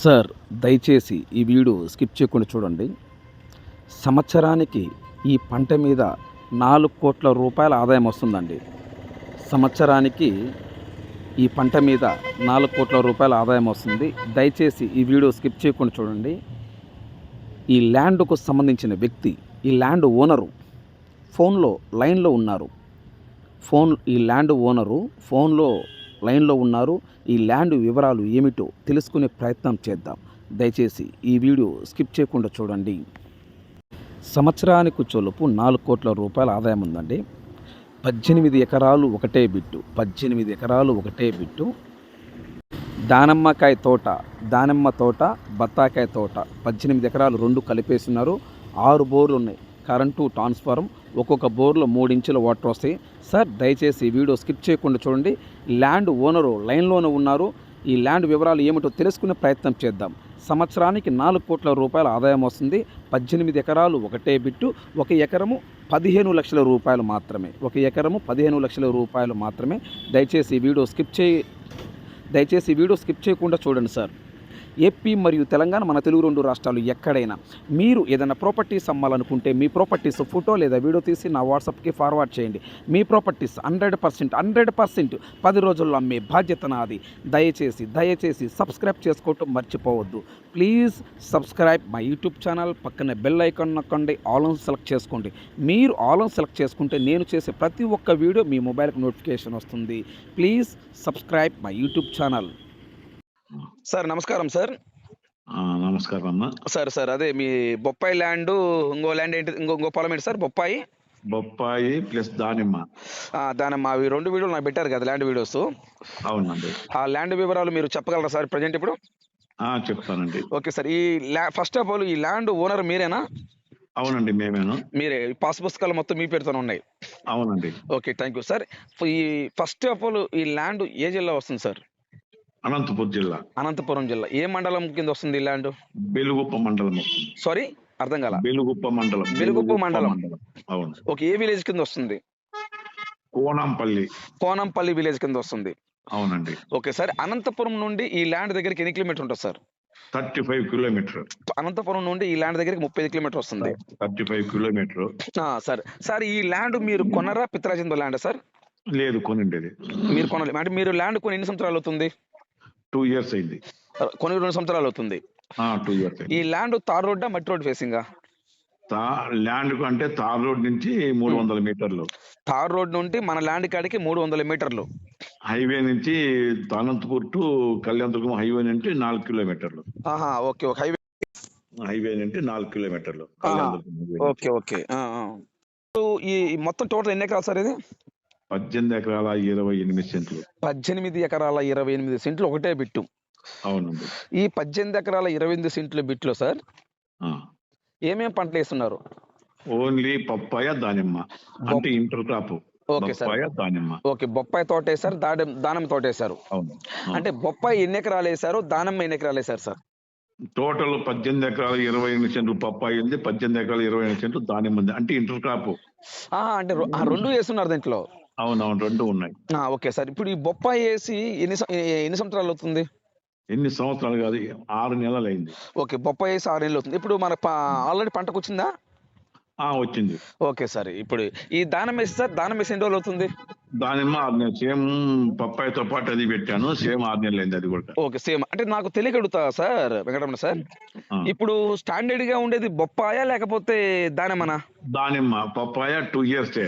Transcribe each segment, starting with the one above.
Sir దయచేసి ఈ video skip చేయకుండా చూడండి. సంవత్సరానికి ఈ పంట మీద నాలుగు కోట్ల రూపాయల ఆదాయం వస్తుందండి. సంవత్సరానికి ఈ పంట మీద నాలుగు కోట్ల రూపాయల ఆదాయం వస్తుంది. దయచేసి ఈ వీడియో స్కిప్ చేయకుండా చూడండి. ఈ ల్యాండ్కు సంబంధించిన వ్యక్తి ఈ ల్యాండ్ ఓనరు ఫోన్లో లైన్లో ఉన్నారు. ఫోన్ ఈ ల్యాండ్ ఓనరు ఫోన్లో లైన్లో ఉన్నారు. ఈ ల్యాండ్ వివరాలు ఏమిటో తెలుసుకునే ప్రయత్నం చేద్దాం. దయచేసి ఈ వీడియో స్కిప్ చేయకుండా చూడండి. సంవత్సరానికి చొలుపు నాలుగు కోట్ల రూపాయల ఆదాయం ఉందండి. పద్దెనిమిది ఎకరాలు ఒకటే బిట్టు. పద్దెనిమిది ఎకరాలు ఒకటే బిట్టు. దానిమ్మకాయ తోట దానిమ్మ తోట బత్తాకాయ తోట పద్దెనిమిది ఎకరాలు రెండు కలిపేస్తున్నారు. ఆరు బోర్లు ఉన్నాయి. కరెంటు ట్రాన్స్ఫారం ఒక్కొక్క బోర్లో మూడు ఇంచుల వాటర్ వస్తాయి. సార్ దయచేసి వీడియో స్కిప్ చేయకుండా చూడండి. ల్యాండ్ ఓనరు లైన్లోనే ఉన్నారు. ఈ ల్యాండ్ వివరాలు ఏమిటో తెలుసుకునే ప్రయత్నం చేద్దాం. సంవత్సరానికి నాలుగు కోట్ల రూపాయల ఆదాయం వస్తుంది. పద్దెనిమిది ఎకరాలు ఒకటే బిట్టు ఒక ఎకరము పదిహేను లక్షల రూపాయలు మాత్రమే. ఒక ఎకరము పదిహేను లక్షల రూపాయలు మాత్రమే. దయచేసి వీడియో స్కిప్ చేయి దయచేసి వీడియో స్కిప్ చేయకుండా చూడండి సార్. ఏపీ మరియు తెలంగాణ మన తెలుగు రెండు రాష్ట్రాలు ఎక్కడైనా. మీరు ఏదైనా ప్రాపర్టీస్ అమ్మాలనుకుంటే మీ ప్రాపర్టీస్ ఫోటో లేదా వీడియో తీసి నా వాట్సాప్కి ఫార్వర్డ్ చేయండి. మీ properties hundred percent hundred percent పది రోజుల్లో అమ్మే బాధ్యత నాది. దయచేసి దయచేసి సబ్స్క్రైబ్ చేసుకోవటం మర్చిపోవద్దు. Please subscribe my YouTube channel పక్కన బెల్ ఐకాన్ నొక్కండి ఆల్ సెలెక్ట్ చేసుకోండి. మీరు ఆల్ సెలెక్ట్ చేసుకుంటే నేను చేసే ప్రతి ఒక్క వీడియో మీ మొబైల్కి నోటిఫికేషన్ వస్తుంది. Please subscribe my YouTube channel. Sir నమస్కారం సార్. నమస్కారం అన్న సార్ సార్ అదే మీ బొప్పాయి ల్యాండ్ ఇంకో ల్యాండ్ ఏంటి ఇంకో ఇంకో పొలం ఏంటి సార్ బొప్పాయి? బొప్పాయి ప్లస్ దానిమ్మ. ఆ, దాని మా అవి రెండు వీడియోలు నాకు పెట్టారు కదా ల్యాండ్ వీడియోస్. అవునండి. ఆ ల్యాండ్ వివరాలు మీరు చెప్పగలరా సార్ ప్రజెంట్ ఇప్పుడు? చెప్తానండి. ఓకే సార్ ఈ ఫస్ట్ ఆఫ్ ఆల్ ఈ ల్యాండ్ ఓనర్ మీరేనా? అవునండి మేమేను. మీరే పాస్ పుస్తకాలు మొత్తం మీ పేరుతో ఉన్నాయి. అవునండి. Okay thank you sir. ఈ ఫస్ట్ ఆఫ్ ఆల్ ఈ ల్యాండ్ ఏ జిల్లా వస్తుంది సార్? అనంతపూర్ జిల్లా. అనంతపురం జిల్లా. ఏ మండలం కింద వస్తుంది ల్యాండ్? బెలుగుప్ప మండలం. సారీ అర్థం కాల. బెలుగుప్ప మండలం. బెలుగుప్ప మండలం. అవును. ఓకే ఏ విలేజ్ కింద వస్తుంది? కోనంపల్లి. కోనంపల్లి విలేజ్ కింద వస్తుంది. అవునండి. ఓకే సార్ అనంతపురం నుండి ఈ ల్యాండ్ దగ్గరికి ఎన్ని కిలోమీటర్ ఉంటుంది sir thirty five kilometre. Anantapuram నుండి ఈ ల్యాండ్ దగ్గరికి ముప్పై కిలోమీటర్ వస్తుంది. Thirty five kilometre. ఆ, సార్ సార్ ఈ ల్యాండ్ మీరు కొనరా? పిత్రాజిందో ల్యాండ్ సార్ లేదు కొనిండేది మీరు కొనలే. అంటే మీరు ల్యాండ్ కొని ఎన్ని సంవత్సరాలు అవుతుంది? టూ ఇయర్స్ అయింది. కొని రెండు సంవత్సరాలు అవుతుంది. టూ ఇయర్స్ ఈ ల్యాండ్ తార్ రోడ్డా మట్టి రోడ్ ఫేసింగా? తా ల్యాండ్ అంటే తార్ రోడ్ నుంచి మూడు వందల మీటర్లు. తార్ రోడ్ నుండి మన ల్యాండ్ కాడికి మూడు వందల మీటర్లు. హైవే నుంచి అనంతపూర్ టు కళ్యాణదుర్గం హైవే నుంచి నాలుగు కిలోమీటర్లు. ఆహా ఓకే ఓకే. హైవే హైవే నుంచి నాలుగు కిలోమీటర్లు. Okay okay. ఈ మొత్తం టోటల్ ఎన్ని ఎకరాలు సార్ ఇది? పద్దెనిమిది ఎకరాల ఇరవై ఎనిమిది సెంట్లు. పద్దెనిమిది ఎకరాల ఇరవై ఎనిమిది సెంట్లు ఒకటే బిట్టు. అవునండి. ఈ పద్దెనిమిది ఎకరాల ఇరవై ఎనిమిది సెంట్ల బిట్లో సార్. ఏమేం పంటలు వేస్తున్నారు? ఓన్లీ పప్పాయ దానిమ్మ. అంటే ఇంటర్ క్రాప్. Okay sir. దానిమ్మ. ఓకే బొప్పాయి తోట దాడం దానిమ్మ తోట వేశారు. అవును. అంటే బొప్పాయి ఎన్ని ఎకరాలు వేశారు దానిమ్మ ఎన్ని ఎకరాలు వేశారు సార్? టోటల్ పద్దెనిమిది ఎకరాల ఇరవై ఎనిమిది సెంట్లు పప్పాయి ఉంది పద్దెనిమిది ఎకరాల ఇరవై ఎనిమిది సెంట్లు దానిమ్మ ఉంది. అంటే ఇంటర్ క్రాప్. అంటే రెండు వేస్తున్నారు దీంట్లో. అవునవును రెండు ఉన్నాయి. Okay sir. ఇప్పుడు ఈ బొప్పాయి వేసి ఎన్ని ఎన్ని సంవత్సరాలు అవుతుంది? ఎన్ని సంవత్సరాలు కాదు ఆరు నెలలు అయింది ఓకే బొప్పాయి వేసి ఆరు నెలలు అవుతుంది. ఇప్పుడు మన ఆల్రెడీ పంటకు వచ్చిందా? వచ్చింది. Okay sir. ఇప్పుడు ఈ దానం వేసి సార్ దానం వేసి ఎన్ని రోజులు అవుతుంది? దానిమ్మ ఆరు నెలలు సేమ్ పప్పాయితో పాటు అది పెట్టాను సేమ్ ఆరు నెలలు అయింది అది కూడా. Okay same. అంటే నాకు తెలియగడుగుతా సార్ వెంకటరమణ సార్. ఇప్పుడు స్టాండర్డ్గా ఉండేది బొప్పాయా లేకపోతే దానిమ్మనా? దానిమ్మ పప్పాయ టూ ఇయర్స్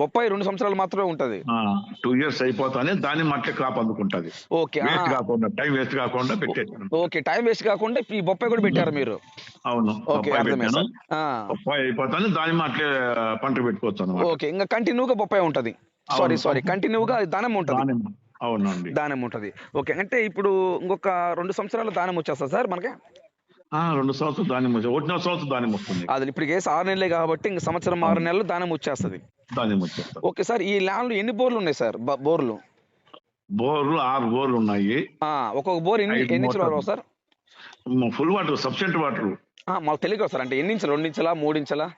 బొప్పాయి రెండు సంవత్సరాలు మాత్రమే ఉంటది. టూ ఇయర్స్ అయిపోతానే దానిమ్మ అట్లే క్రాప్ అందుకుంటది. ఓకే వేస్ట్ కాకుండా టైం వేస్ట్ కాకుండా పెట్టేసాను ఓకే టైం వేస్ట్ కాకుండా ఈ బొప్పాయి కూడా పెట్టారు మీరు? అవును ఓకే అర్థమైంది పప్పాయి అయిపోతానే దానిమ్మ అట్లే పంట పెట్టుకోవచ్చు ఓకే ఇంకా కంటిన్యూగా బొప్పాయి ఉంటది. సారీ. సారీ కంటిన్యూగా దానం ఉంటది. అవునండి. దానం ఉంటది. ఓకే. అంటే ఇప్పుడు ఇంకొక రెండు సంవత్సరాలు దానం వచ్చేస్తా సార్ మనకి? రెండు సంవత్సరాలు వచ్చి- ఒకటిన్నర సంవత్సరం దానిమ్మ వస్తుంది. అది ఇప్పుడు వేసి ఆరు నెలలే కాబట్టి ఇంక సంవత్సరం ఆరు నెలలు దానం వచ్చేస్తది. ఓకే సార్ ఈ ల్యాండ్ ఎన్ని బోర్లు ఉన్నాయి సార్? బోర్లు? బోర్లు ఆరు బోర్లు ఉన్నాయి. ఆ, ఒక్కొక్క బోర్ ఎన్ని ఎన్ని ఇంచులు. సార్? ఫుల్ వాటర్ సబ్సెంట్ వాటర్. మాకు తెలియదు సార్. అంటే ఎన్ని ఇంచులు? రెండు ఇంచులా? మూడు ఇంచులా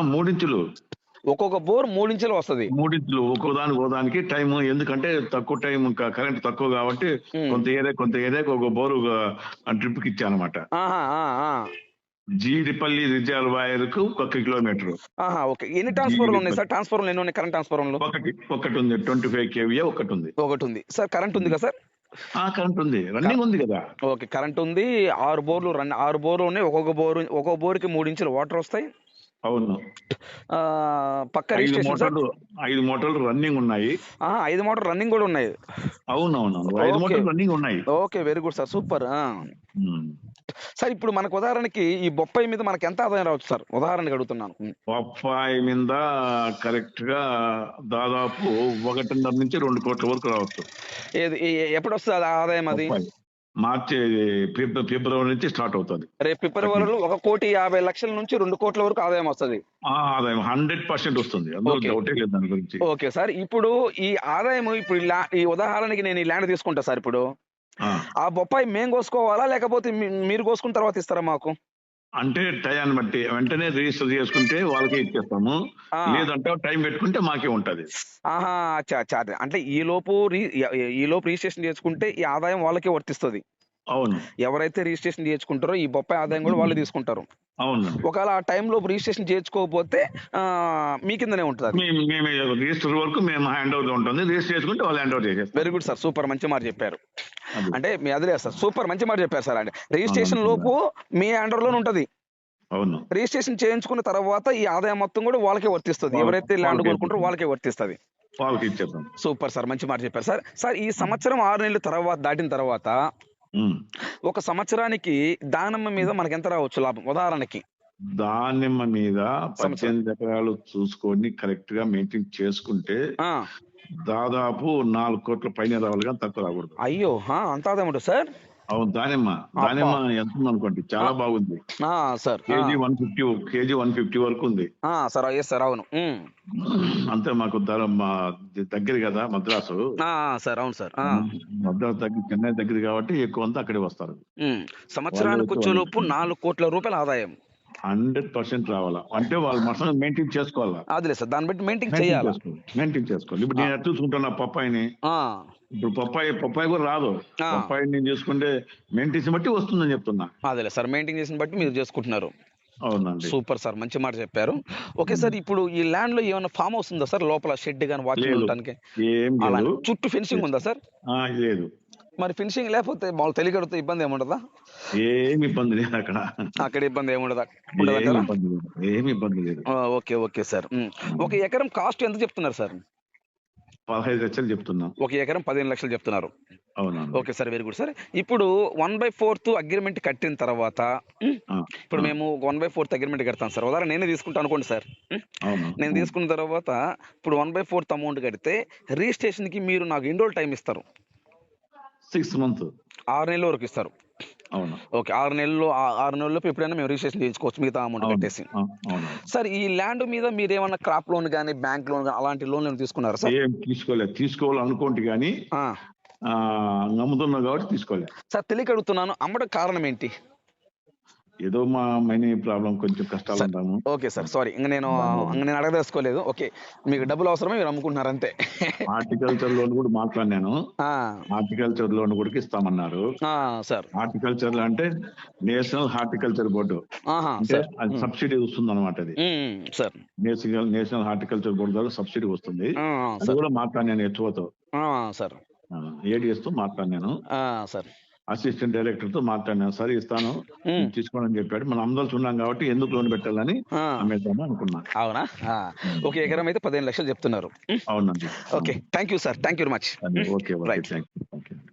మూడించులు. ఒక్కొక్క బోర్ మూడించెలు వస్తది. మూడించులు ఒక్కో దానికి ఓ దానికి టైం ఎందుకంటే తక్కువ టైం కరెంట్ తక్కువ కాబట్టి. కొంత ఏరియా కొంత ఏరియాకి ఒక బోరు ట్రిప్కి ఇచ్చానమాట. జీడిపల్లి రిజర్వాయర్కు ఒక కిలోమీటర్. ఓకే. ఎన్ని ట్రాన్స్ఫార్మర్లు ఉన్నాయి సార్? ట్రాన్స్ఫార్మర్లు ఎన్ని ఉన్నాయి కరెంట్ ట్రాన్స్ఫార్మర్లు? ఒకటి ఒకటి ఉంది ట్వంటీ ఫైవ్ కేవీఏ ఒకటి ఉంది ఒకటి ఉంది సార్ కరెంట్ ఉంది కదా సార్ కరెంట్ ఉంది. రన్నింగ్ ఉంది కదా. ఓకే కరెంట్ ఉంది. ఆరు బోర్లు రన్ ఆరు బోర్లు ఉన్నాయి. ఒక్కొక్క బోరు ఒక్కొక్క బోర్కి మూడు ఇంచులు వాటర్ వస్తాయి. అవును. ఆ, పక్క మోటార్లు ఐదు మోటార్లు రన్నింగ్ ఉన్నాయి. ఐదు మోటార్ రన్నింగ్ కూడా ఉన్నాయి. అవునవును ఐదు. మోటార్లు రన్నింగ్ ఉన్నాయి. Okay very good sir. Super. Sir ఇప్పుడు మనకు ఉదాహరణకి ఈ బొప్పాయి మీద మనకి ఎంత ఆదాయం రావచ్చు సార్? ఉదాహరణకి అడుగుతున్నాను. బొప్పాయి మీద కరెక్ట్గా దాదాపు ఒకటిన్నర నుంచి రెండు కోట్ల వరకు రావచ్చు. ఏది ఎప్పుడు వస్తుంది ఆదాయం అది. మార్చి ఫిబ్- ఫిబ్రవరి నుంచి స్టార్ట్ అవుతుంది. రేపు ఫిబ్రవరిలో ఒక కోటి యాభై లక్షల నుంచి రెండు కోట్ల వరకు ఆదాయం వస్తుంది. ఆదాయం హండ్రెడ్ పర్సెంట్ వస్తుంది. డౌటే లేదు దాని గురించి. ఓకే సార్ ఇప్పుడు ఈ ఆదాయం ఇప్పుడు ఈ ఉదాహరణకి నేను ఈ ల్యాండ్ తీసుకుంటా సార్ ఇప్పుడు. ఆ. బొప్పాయి మేము కోసుకోవాలా లేకపోతే మీరు కోసుకున్న తర్వాత ఇస్తారా మాకు? అంటే టయాన్ని బట్టి వెంటనే రిజిస్టర్ చేసుకుంటే వాళ్ళకే ఇచ్చేస్తాము. లేదంటే టైం పెట్టుకుంటే మాకే ఉంటది. ఆహా. అంటే ఈ లోపు ఈ లోపు రిజిస్ట్రేషన్ చేసుకుంటే ఈ ఆదాయం వాళ్ళకే వర్తిస్తుంది. అవును. ఎవరైతే రిజిస్ట్రేషన్ చేసుకుంటారో ఈ బొప్పాయి ఆదాయం కూడా వాళ్ళు తీసుకుంటారు. అవును ఒకవేళ ఆ టైంలో రిజిస్ట్రేషన్ చేసుకోకపోతే మీ కిందనే ఉంటుంది రిజిస్టర్ వరకు మేము హ్యాండ్ ఓవర్ ఉంటుంది. రిజిస్టర్ చేసుకుంటే వాళ్ళు హ్యాండ్ ఓవర్ చేసేస్తారు. Very good sir super. మంచి మాట చెప్పారు. అంటే మీ అదిలే సార్ సూపర్ మంచి మాట చెప్పారు సార్ అంటే రిజిస్ట్రేషన్ లోపు మీ అండర్లోనే ఉంటది. అవును. రిజిస్ట్రేషన్ చేయించుకున్న తర్వాత ఈ ఆదాయం మొత్తం కూడా వాళ్ళకే వర్తిస్తుంది. ఎవరైతే ల్యాండ్ కొనుక్కుంటారో వాళ్ళకే వర్తిస్తుంది. వాళ్ళకి సూపర్ సార్ మంచి మాట చెప్పారు సార్. సార్ ఈ సంవత్సరం ఆరు నెలల తర్వాత దాటిన తర్వాత. ఒక సంవత్సరానికి దానమ్మ మీద మనకి ఎంత రావచ్చు లాభం? ఉదాహరణకి. దానిమ్మ మీద. పద్దెనిమిది ఎకరాలు చూసుకొని కరెక్ట్గా మెయింటైన్ చేసుకుంటే దాదాపు నాలుగు కోట్ల పైన రావాలి కానీ తక్కువ రాకూడదు. అయ్యో అంత ఉంటుంది సార్? అవును దానిమ్మ దానిమ్మ ఎంత ఉంది అనుకోండి చాలా బాగుంది. Sir KG one fifty KG one fifty వరకు ఉంది. సార్ ఎస్ సార్ అవును. అంతే మాకు మా దగ్గర కదా మద్రాసు. సార్ అవును సార్. మద్రాసు దగ్గర చెన్నై దగ్గర కాబట్టి ఎక్కువ అంతా అక్కడే వస్తారు. సంవత్సరానికి వచ్చేలోపు నాలుగు కోట్ల రూపాయల ఆదాయం. హండ్రెడ్ పర్సెంట్ రావాలా? అంటే వాళ్ళు మసాలా మెయింటైన్ చేసుకోవాలా? అదిలే సార్ దాన్ని బట్టి మెయింటైన్ చేయాలి? మెయింటైన్ చేసుకోవాలి. ఇప్పుడు నేను ఎట్లా చూసుకుంటున్నా పప్పాయిని. ఇప్పుడు పప్పాయి పప్పాయి కూడా రాదు. పప్పాయి నేను చూసుకుంటే మెయింటెన్స్ బట్టి వస్తుందని చెప్తున్నా. అదేలే సార్ మెయింటైన్ చేసిన బట్టి మీరు చేసుకుంటున్నారు. అవునండి. సూపర్ సార్ మంచి మాట చెప్పారు. ఓకే సార్ ఇప్పుడు ఈ ల్యాండ్లో ఏమైనా ఫామ్ హౌస్ ఉందా సార్? లోపల షెడ్ ఏం అలా లేదు చుట్టూ ఫెన్సింగ్ ఉందా సార్? లేదు. మరి ఫినిషింగ్ లేకపోతే మామూలు తెలియకడితే ఇబ్బంది ఏముండదా? ఏమి ఇబ్బంది లేదు అక్కడ. అక్కడ ఇబ్బంది ఏముండదా? ఉండదా ఏమి ఇబ్బంది లేదు. Okay okay sir. ఒక ఎకరం కాస్ట్ ఎంత చెప్తున్నారు సార్? పదహైదు లక్షలు చెప్తున్నా. ఒక ఎకరం పదిహేను లక్షలు చెప్తున్నారు. Okay sir very good sir. ఇప్పుడు వన్ బై ఫోర్త్ అగ్రిమెంట్ కట్టిన తర్వాత ఇప్పుడు మేము వన్ బై ఫోర్త్ అగ్రిమెంట్ కడతాం సార్. ఉదాహరణ నేనే తీసుకుంటాను అనుకోండి సార్. నేను తీసుకున్న తర్వాత ఇప్పుడు వన్ బై ఫోర్త్ అమౌంట్ కడితే రిజిస్ట్రేషన్కి మీరు నాకు ఎన్ని రోజులు టైం ఇస్తారు. Six month. ఆరు నెలల వరకు ఇస్తారు. అవును. ఓకే ఆరు నెలలు ఆరు నెలల్లోపు ఎప్పుడైనా మేము రిజిస్ట్రేషన్ చేయించుకోవచ్చు మిగతా అమౌంట్ కట్టేసి అవును. సార్ ఈ ల్యాండ్ మీద మీరు ఏమన్నా క్రాప్ లోన్ కానీ బ్యాంక్ లోన్ కానీ అలాంటి లోన్ ఏమైనా తీసుకున్నారా సార్? ఏం తీసుకోలేదు తీసుకోవాలనుకోండి కానీ నమ్ముతున్నా కాబట్టి తీసుకోలేదు సార్ తెలియక అడుగుతున్నాను అమ్మడం కారణం ఏంటి? ఏదో మా మనీ ప్రాబ్లం కొంచెం కష్టాలు ఉంటాము ఓకే సార్ సారీ. ఇంకా నేను నేను అడగదలుచుకోలేదు. ఓకే. మీకు డబ్బులు అవసరమే? మీరు అమ్ముకుంటున్నారు అంతే. హార్టికల్చర్ లోన్ కూడా మాట్లాడినాను. హార్టికల్చర్ లోన్ కూడా ఇస్తామన్నారు. సార్. హార్టికల్చర్ అంటే నేషనల్ హార్టికల్చర్ బోర్డు. అంటే అది సబ్సిడీ వస్తుంది అనమాట అది sir. National national horticulture board ద్వారా సబ్సిడీ వస్తుంది. అది కూడా మాట్లాడినాను ఆ, సార్. ఏడిఎస్తో మాట్లాడినాను. ఆ, సార్. అసిస్టెంట్ డైరెక్టర్తో మాట్లాడినాను సరే ఇస్తాను అని చెప్పాడు. మనం అందరూ ఉన్నాం కాబట్టి ఎందుకు లోన్ పెట్టాలని ఆ, అమ్మేద్దాము అనుకున్నా. అవునా? ఒక ఎకరం అయితే పదిహేను లక్షలు చెప్తున్నారు. అవునండి. Okay. Thank you sir. Thank you very much. Okay right. Thank you